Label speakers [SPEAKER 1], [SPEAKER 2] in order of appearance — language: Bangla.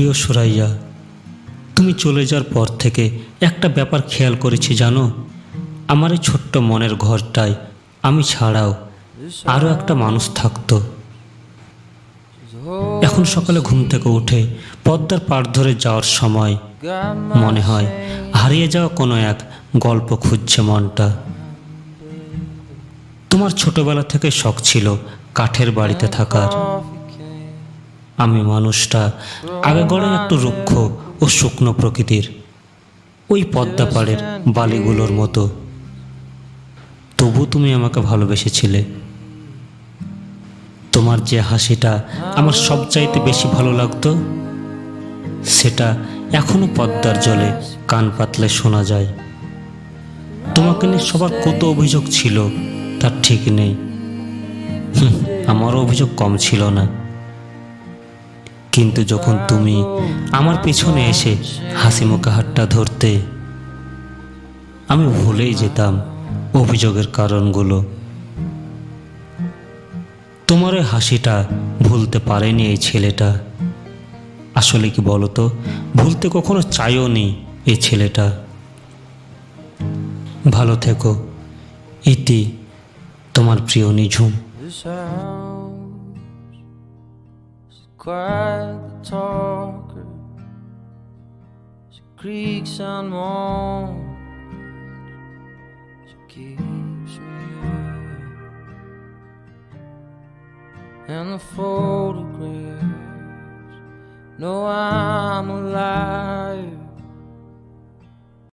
[SPEAKER 1] প্রিয় সুরাইয়া, তুমি চলে যাওয়ার পর থেকে একটা ব্যাপার খেয়াল করেছি জানো? আমার এই ছোট্ট মনের ঘরটায় আমি ছাড়াও আরও একটা মানুষ থাকতো। এখন সকালে ঘুম থেকে উঠে পদ্মার পাড় ধরে যাওয়ার সময় মনে হয় হারিয়ে যাওয়া কোনো এক গল্প খুঁজছে মনটা। তোমার ছোটবেলা থেকে শখ ছিল কাঠের বাড়িতে থাকার। আমি মানুষটা, আগে গড়ে একটু রুক্ষ ও শুকনো প্রকৃতির, ওই পদ্মা পাড়ের বালিগুলোর মতো। তবু তুমি আমাকে ভালোবেসেছিলে। তোমার যে হাসিটা আমার সবচাইতে বেশি ভালো লাগতো, সেটা এখনও পদ্মার জলে কান পাতলে শোনা যায়। তোমাকে নিয়ে সবার কত অভিযোগ ছিল তার ঠিক নেই। আমারও অভিযোগ কম ছিল না। কিন্তু যখন তুমি আমার পেছনে এসে হাসি মুখে হাতটা ধরতে আমি ভুলেই যেতাম অভিযোগের কারণগুলো। তোমার ওই হাসিটা ভুলতে পারেনি এই ছেলেটা। আসলে কি বলো তো ভুলতে কখনো চাইও নি এই ছেলেটা। ভালো থেকো, ইতি, তোমার প্রিয় নিঝুম।
[SPEAKER 2] Is quite the talker. She creaks and moans. She keeps me up. And the photographs know I'm alive.